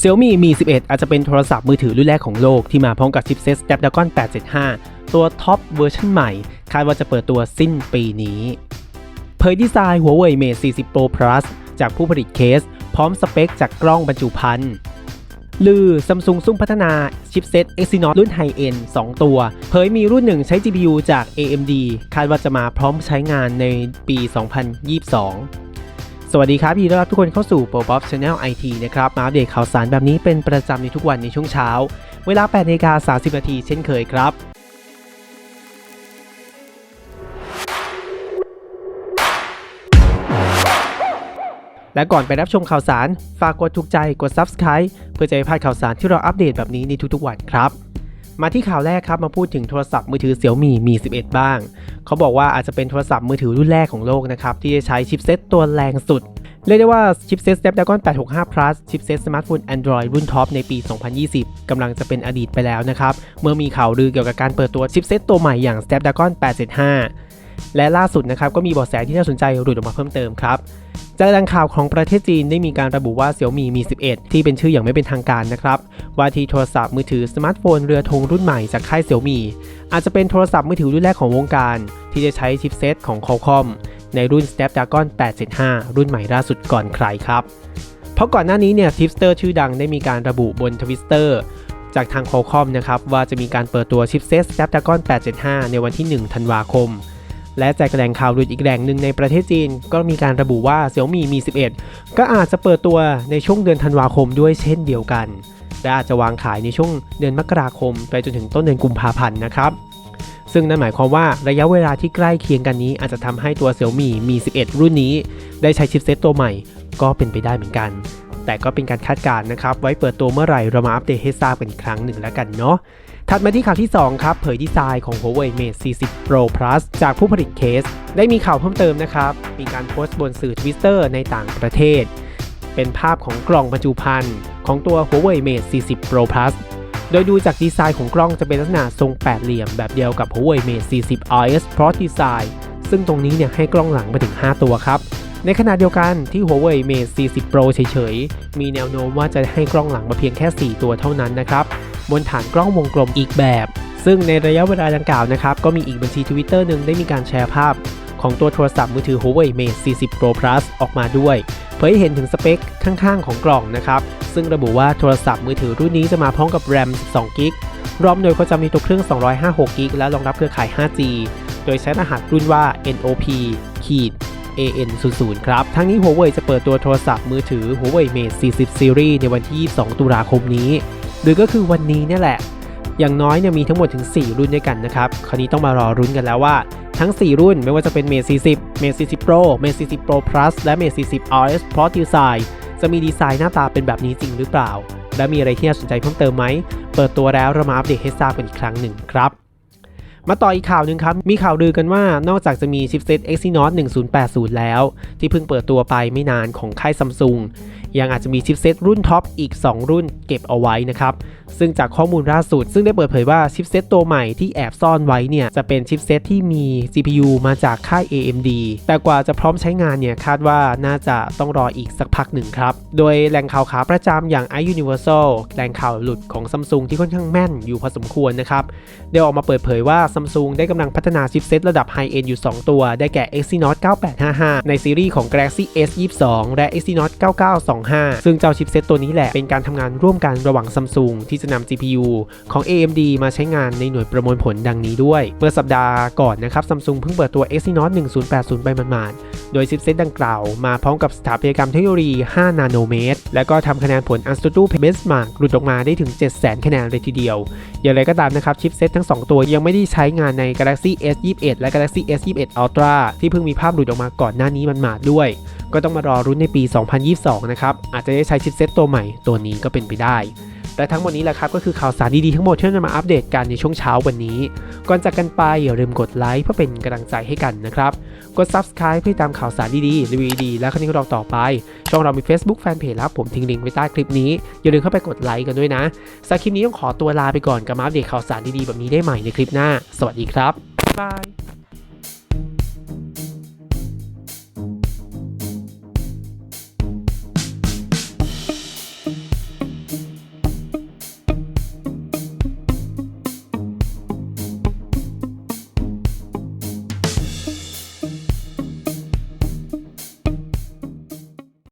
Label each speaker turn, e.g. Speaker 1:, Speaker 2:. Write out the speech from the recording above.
Speaker 1: Xiaomi Mi 11 อาจจะเป็นโทรศัพท์มือถือรุ่นแรกของโลกที่มาพร้อมกับชิปเซ็ต Snapdragon 875 ตัวท็อปเวอร์ชันใหม่ คาดว่าจะเปิดตัวสิ้นปีนี้ เผยดีไซน์ Huawei Mate 40 Pro Plus จากผู้ผลิตเคส พร้อมสเปคจากกล้องบรรจุภัณฑ์ลือ Samsung ซุ่มพัฒนาชิปเซ็ต Exynos รุ่นไฮเอ็น2ตัว เผยมีรุ่นหนึ่งใช้ GPU จาก AMD คาดว่าจะมาพร้อมใช้งานในปี 2022 สวัสดีครับยินดีต้อนรับทุกคนเข้าสู่ p o Pop Channel IT นะครับ มาอัปเดตข่าวสารแบบนี้เป็นประจำในทุกวันในช่วงเช้า เวลา8นาฬิกา30 นาทีเช่นเคยครับและก่อนไปรับชมข่าวสาร ฝากกดถูกใจ กด Subscribe เพื่อจะไม่พลาดข่าวสารที่เราอัปเดตแบบนี้ในทุกๆวันครับ มาที่ข่าวแรกครับ มาพูดถึงโทรศัพท์มือถือ Xiaomi Mi 11 บ้าง เขาบอกว่าอาจจะเป็นโทรศัพท์มือถือรุ่นแรกของโลกนะครับที่จะใช้ชิปเซ็ตตัวแรงสุด เรียกได้ว่าชิปเซ็ต Snapdragon 865 Plus ชิปเซ็ตสมาร์ทโฟน Android รุ่นท็อปในปี 2020 กำลังจะเป็นอดีตไปแล้วนะครับ เมื่อมีข่าวลือเกี่ยวกับการเปิดตัวชิปเซ็ตตัวใหม่อย่าง Snapdragon 875 และล่าสุดนะครับก็มีเบาะแสที่น่าสนใจหลุดออกมาเพิ่มเติมครับจากแหล่งข่าวของประเทศจีนได้มีการระบุว่า Xiaomi Mi 11 ที่เป็นชื่ออย่างไม่เป็นทางการนะครับ ว่าที่โทรศัพท์มือถือสมาร์ทโฟนเรือธงรุ่นใหม่จากค่าย Xiaomi อาจจะเป็นโทรศัพท์มือถือรุ่นแรกของวงการ ที่จะใช้ชิปเซตของ Qualcomm ในรุ่น Snapdragon 875 รุ่นใหม่ล่าสุดก่อนใครครับ เพราะก่อนหน้านี้เนี่ยทิปสเตอร์ชื่อดังได้มีการระบุบนทวิสเตอร์จากทาง Qualcomm นะครับว่าจะมีการเปิดตัวชิปเซต Snapdragon 875 ในวันที่ 1 ธันวาคม และจากแหล่งข่าวลืออีกแหล่งหนึ่งในประเทศจีน ก็มีการระบุว่า Xiaomi Mi 11 ก็อาจจะเปิดตัวในช่วงเดือนธันวาคมด้วยเช่นเดียวกัน และอาจจะวางขายในช่วงเดือนมกราคม ไปจนถึงต้นเดือนกุมภาพันธ์นะครับ ซึ่งนั่นหมายความว่าระยะเวลาที่ใกล้เคียงกันนี้ อาจจะทำให้ตัว Xiaomi Mi 11 รุ่นนี้ ได้ใช้ชิปเซตตัวใหม่ ก็เป็นไปได้เหมือนกันแต่ก็เป็นการคาดการณ์นะครับ ไว้เปิดตัวเมื่อไหร่เรามาอัปเดตให้ทราบกันอีกครั้งหนึ่งแล้วกันเนาะ ถัดมาที่ข่าวที่ 2 ครับ เผยดีไซน์ของ Huawei Mate 40 Pro Plus จากผู้ผลิตเคส ได้มีข่าวเพิ่มเติมนะครับ มีการโพสต์บนสื่อ Twitter ในต่างประเทศ เป็นภาพของกล่องบรรจุภัณฑ์ของตัว Huawei Mate 40 Pro Plus โดยดูจากดีไซน์ของกล้องจะเป็นลักษณะทรงแปดเหลี่ยมแบบเดียวกับ Huawei Mate 40 RS Pro Design ซึ่งตรงนี้เนี่ยให้กล้องหลังมาถึง 5 ตัวครับ ในขณะเดียวกันที่ Huawei Mate 40 Pro เฉยๆ มีแนวโน้มว่าจะให้กล้องหลังมาเพียงแค่ 4 ตัวเท่านั้นนะครับ บนฐานกล้องวงกลมอีกแบบ ซึ่งในระยะเวลาดังกล่าวนะครับ ก็มีอีกบัญชี Twitter หนึ่งได้มีการแชร์ภาพ ของตัวโทรศัพท์มือถือ Huawei Mate 40 Pro Plus ออกมาด้วย เผยให้เห็นถึงสเปคข้างๆ ของกล่องนะครับ ซึ่งระบุว่าโทรศัพท์มือถือรุ่นนี้จะมาพร้อมกับ RAM 12 g b รอมโดยเขาจะมีตัวเครื่อง 256 g b และรองรับเครือข่าย 5G โดยใช้รหัสรุ่นว่า NOP ขีด AN00 ครับ ทั้งนี้ Huawei จะเปิดตัวโทรศัพท์มือถือ Huawei Mate 40 Series ในวันที่ 22 ตุลาคมนี้ หรือก็คือวันนี้เนี่ยแหละ อย่างน้อยเนี่ยมีทั้งหมดถึง 4 รุ่นด้วยกันนะครับ คราวนี้ต้องมารอรุ้นกันแล้วว่าทั้ง 4 รุ่นไม่ว่าจะเป็น Mate 40 Mate 40 Pro Mate 40 Pro Plus และ Mate 40 RS Pro Design จะมีดีไซน์หน้าตาเป็นแบบนี้จริงหรือเปล่า และมีอะไรที่น่าสนใจเพิ่มเติมไหม เปิดตัวแล้วเรามาอัปเดตให้ทราบกันอีกครั้งหนึ่งครับ มาต่ออีกข่าวหนึ่งครับ มีข่าวลือกันว่านอกจากจะมีชิปเซต Exynos 1080 แล้ว ที่เพิ่งเปิดตัวไปไม่นานของค่ายซัมซุง ยังอาจจะมีชิปเซ็ตรุ่นท็อปอีก 2 รุ่นเก็บเอาไว้นะครับ ซึ่งจากข้อมูลล่าสุด ซึ่งได้เปิดเผยว่าชิปเซ็ตตัวใหม่ที่แอบซ่อนไว้เนี่ย จะเป็นชิปเซ็ตที่มี CPU มาจากค่าย AMD แต่กว่าจะพร้อมใช้งานเนี่ย คาดว่าน่าจะต้องรออีกสักพักหนึ่งครับ โดยแหล่งข่าวขาประจำอย่าง iUniversal แหล่งข่าวหลุดของซัมซุงที่ค่อนข้างแม่นอยู่พอสมควรนะครับได้ออกมาเปิดเผยว่าซัมซุงได้กำลังพัฒนาชิปเซ็ตระดับไฮเอ็นอยู่ 2 ตัว ได้แก่ Exynos 9855 ในซีรีส์ของ Galaxy S22 และ Exynos 9925ซึ่งเจ้าชิปเซตตัวนี้แหละเป็นการทำงานร่วมกันระหว่างซัมซุงที่จะนำ GPU ของ AMD มาใช้งานในหน่วยประมวลผลดังนี้ด้วย เมื่อสัปดาห์ก่อนนะครับซัมซุงเพิ่งเปิดตัว Exynos 1080 ไปหมาดๆโดยชิปเซตดังกล่าวมาพร้อมกับสถาปัตยกรรมเทคโนโลยี 5 นาโนเมตร และก็ทำคะแนนผล AnTuTu Benchmark หลุดออกมาได้ถึง 700,000 คะแนนเลยทีเดียว อย่างไรก็ตามนะครับชิปเซตทั้ง 2 ตัวยังไม่ได้ใช้งานใน Galaxy S21 และ Galaxy S21 Ultra ที่เพิ่งมีภาพหลุดออกมาก่อนหน้านี้มันมาดด้วย ก็ต้องมารอรุ้นในปี 2022 นะครับ อาจจะได้ใช้ชิปเซ็ตตัวใหม่ตัวนี้ก็เป็นไปได้แต่ทั้งหมดนี้แหละครับก็คือข่าวสารดีๆทั้งหมดที่เราจะมาอัปเดตกันในช่วงเช้าวันนี้ ก่อนจากกันไปอย่าลืมกดไลค์เพื่อเป็นกำลังใจให้กันนะครับ กด Subscribe เพื่อตามข่าวสารดีๆรีวิวดีและคดีของเราต่อไป ช่องเรามี Facebook Fanpage แล้วผมทิ้งลิงก์ไว้ใต้คลิปนี้ อย่าลืมเข้าไปกดไลค์กันด้วยนะสำหรับคลิปนี้ต้องขอตัวลาไปก่อนกับมาอัปเดตข่าวสารดีๆแบบนี้ได้ใหม่ในคลิปหน้า สวัสดีครับบาย